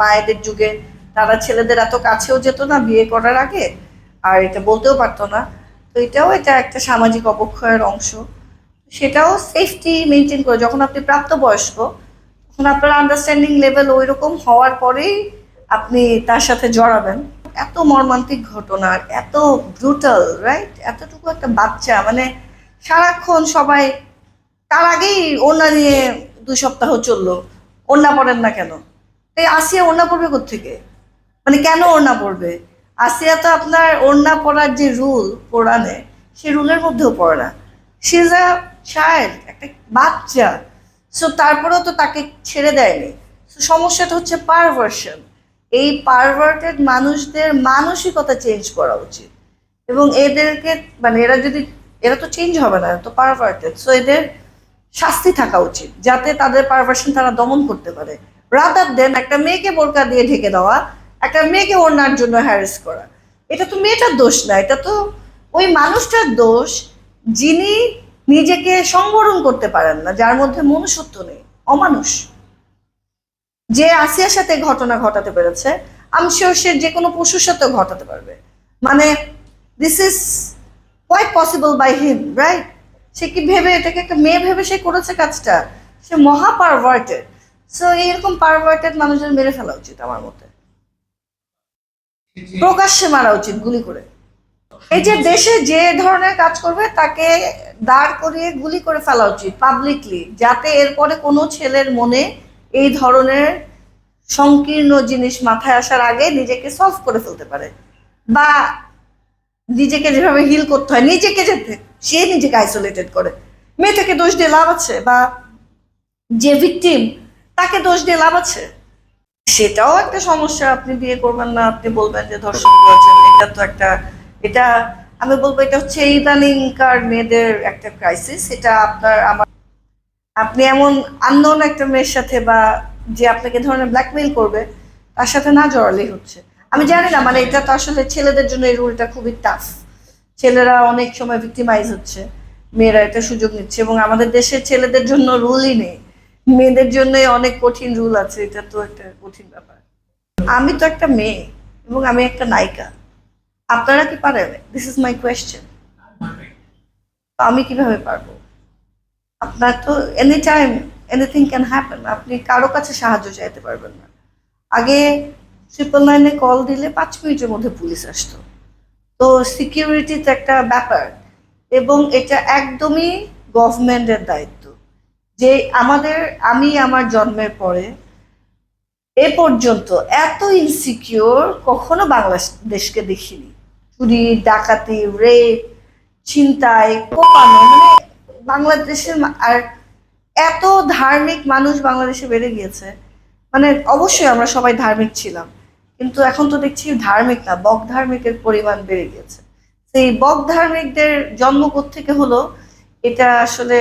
মায়েদের যুগে তারা ছেলেদের এত কাছেও যেত না, বিয়ে করার আগে, আর এটা বলতেও পারতো না। তো এটাও এটা একটা সামাজিক অবক্ষয়ের অংশ। সেটাও সেফটি মেনটেন করে, যখন আপনি প্রাপ্তবয়স্ক, তখন আপনার আন্ডারস্ট্যান্ডিং লেভেল ওই রকম হওয়ার পরেই আপনি তার সাথে জড়াবেন। এত মর্মান্তিক ঘটনা, এত ব্রুটাল রাইট এতটুকু একটা বাচ্চা মানে সারাক্ষণ সবাই, তার আগেই ওনা নিয়ে দুই সপ্তাহ চলল ওনা পড়েন না কেন? এই আসিয়া ওড়না পড়বে কোথেকে মানে কেন ওড়না পড়বে? আসিয়া তো আপনার ওড়না পড়ার যে রুল কোরআনে সেই রুলের মধ্যেও পড়ে না। সে আ চাইল্ড একটা বাচ্চা, সো তারপরেও তো তাকে ছেড়ে দেয়নি। সো সমস্যাটা হচ্ছে পারভার্সন এই পারভার্টেড মানুষদের মানসিকতা চেঞ্জ করা উচিত। এবং এদেরকে মানে এরা যদি, এরা তো চেঞ্জ হবে না তো পারভার্টেড সো এদের শাস্তি থাকা উচিত, যাতে তাদের পারভার্সন তারা দমন করতে পারে। রাদার দেন একটা মেয়েকে বোরকা দিয়ে ঢেকে দেওয়া, একটা মেয়েকে ওড়নার জন্য হ্যারেস করা। এটা তো মেয়েটার দোষ না, এটা তো ওই মানুষটার দোষ যিনি নিজেকে সংবরণ করতে পারেন না, যার মধ্যে মনুষ্যত্ব নেই, অমানুষ। যে আসিয়ার সাথে ঘটনা ঘটাতে পেরেছে আমি শিওর সে যে কোনো পশুর সাথেও ঘটাতে পারবে। মানে this is quite possible by him right সে কি ভেবে, এটাকে একটা মেয়ে ভেবে সে করেছে কাজটা? সে মহা পারভার্টেড সো এরকম পারভার্টেড মানুষদের মেরে ফেলা উচিত আমার মতে। প্রকাশ্যে মারা উচিত, গুলি করে। এই যে দেশে যে ধরনের কাজ করবে, তাকে দাঁড় করিয়ে গুলি করে ফেলা উচিত পাবলিকলি যাতে এরপরে কোনো ছেলের মনে এই ধরনের সংকীর্ণ জিনিস মাথায় আসার আগে নিজেকে সলভ করে ফেলতে পারে। বা নিজেকে যেভাবে হিল করতে হয়, নিজেকে যেতে সে নিজেকে আইসোলেটেড করে। মেয়েটাকে দোষ দিয়ে লাভ আছে, বা যে ভিকটিম তাকে দোষ দিয়ে লাভ আছে? সেটাও একটা সমস্যা। আপনি বিয়ে করবেন না আপনি বলবেন যে ধর্ষণ করেছেন এটা তো একটা এটা আমি বলব এটা হচ্ছে ইদানিংকার মেয়েদের একটা ক্রাইসিস এটা আপনার আমার আপনি এমন আন্দোলন একটা মেয়ের সাথে বা যে আপনাকে ধরনের ব্ল্যাকমেইল করবে তার সাথে না জড়ালেই হচ্ছে। আমি জানি না মানে এটা তো আসলে ছেলেদের জন্য এই রুলটা খুবই টাফ ছেলেরা অনেক সময় ভিক্টিমাইজ হচ্ছে মেয়েরা এটা সুযোগ নিচ্ছে এবং আমাদের দেশের ছেলেদের জন্য রুলই নেই। মেয়েদের জন্য অনেক কঠিন রুল আছে, এটা তো একটা কঠিন ব্যাপার। আমি তো একটা মেয়ে এবং আমি একটা নায়িকা। আপনারা কি পারেন? দিস ইজ মাই কোয়েশ্চেন আমি কীভাবে পারব? আপনার তো any time anything can happen আপনি কারও কাছে সাহায্য চাইতে পারবেন না। আগে ট্রিপল নাইনে কল দিলে পাঁচ মিনিটের মধ্যে পুলিশ আসতো। তো সিকিউরিটি তো একটা ব্যাপার এবং এটা একদমই গভর্নমেন্টের দায়িত্ব। যে আমাদের, আমি আমার জন্মের পরে এ পর্যন্ত এত ইনসিকিউর কখনো বাংলাদেশকে দেখিনি। চুরি, ডাকাতি রেপ ছিনতাই, কোপানো মানে বাংলাদেশের আর এত ধার্মিক মানুষ বাংলাদেশে বেড়ে গিয়েছে। মানে অবশ্যই আমরা সবাই ধার্মিক ছিলাম, কিন্তু এখন তো দেখছি ধার্মিক না, বক ধার্মিকের পরিমাণ বেড়ে গিয়েছে। সেই বক ধার্মিকদের জন্ম থেকে হলো, এটা আসলে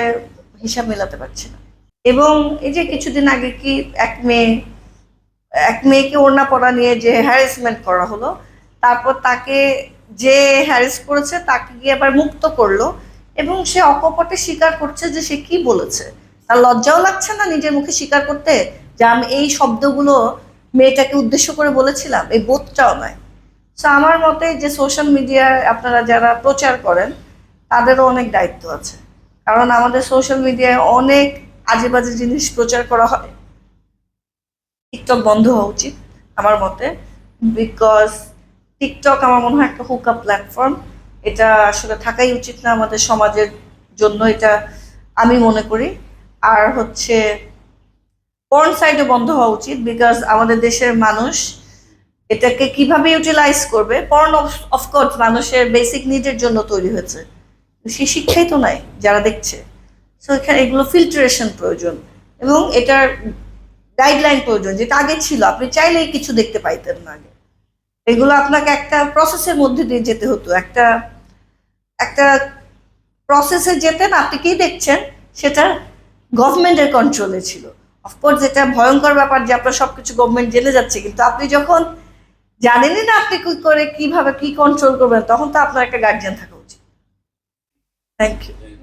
হিসাব মেলাতে পারছি না। এবং এই যে কিছুদিন আগে কি এক মেয়ে, এক মেয়েকে ওড়না পড়া নিয়ে যে হ্যারাসমেন্ট করা হলো, তারপর তাকে যে হ্যারেস করেছে তাকে গিয়ে আবার মুক্ত করল এবং সে অকপটে স্বীকার করছে যে সে কি বলেছে। তার লজ্জাও লাগছে না নিজের মুখে স্বীকার করতে যে আমি এই শব্দগুলো মেয়েটাকে উদ্দেশ্য করে বলেছিলাম, এই বোধটাও নয়। তো আমার মতে যে সোশ্যাল মিডিয়ায় আপনারা যারা প্রচার করেন, তাদেরও অনেক দায়িত্ব আছে। কারণ আমাদের সোশ্যাল মিডিয়ায় অনেক আজে বাজে জিনিস প্রচার করা হয়। টিকটক বন্ধ হওয়া উচিত আমার মতে। বিকজ টিকটক আমার মনে হয় একটা হুকা প্ল্যাটফর্ম এটা আসলে থাকাই উচিত না আমাদের সমাজের জন্য, এটা আমি মনে করি। আর হচ্ছে পর্ন সাইডও বন্ধ হওয়া উচিত বিকজ আমাদের দেশের মানুষ এটাকে কীভাবে ইউটিলাইজ করবে? পর্ন অফকোর্স মানুষের বেসিক নিডের জন্য তৈরি হয়েছে। সে শিক্ষাই তো নাই যারা দেখছে। সো এখানে এগুলো ফিল্টারেশন প্রয়োজন এবং এটার গাইডলাইন প্রয়োজন, যেটা আগে ছিল। আপনি চাইলেই কিছু দেখতে পাইতেন না আগে। এগুলো আপনাকে একটা প্রসেসের মধ্যে দিয়ে যেতে হতো। একটা একটা প্রসেসে যেতেন, আপনি কি দেখছেন? সেটা গভর্নমেন্টের কন্ট্রোলে ছিল। অফকোর্স যেটা ভয়ঙ্কর ব্যাপার যে আপনার সব কিছু গভর্নমেন্ট জেনে যাচ্ছে, কিন্তু আপনি যখন জানেনই না আপনি কি করে, কীভাবে কি কন্ট্রোল করবেন, তখন তো আপনার একটা গার্জিয়ান থাকা Thank you.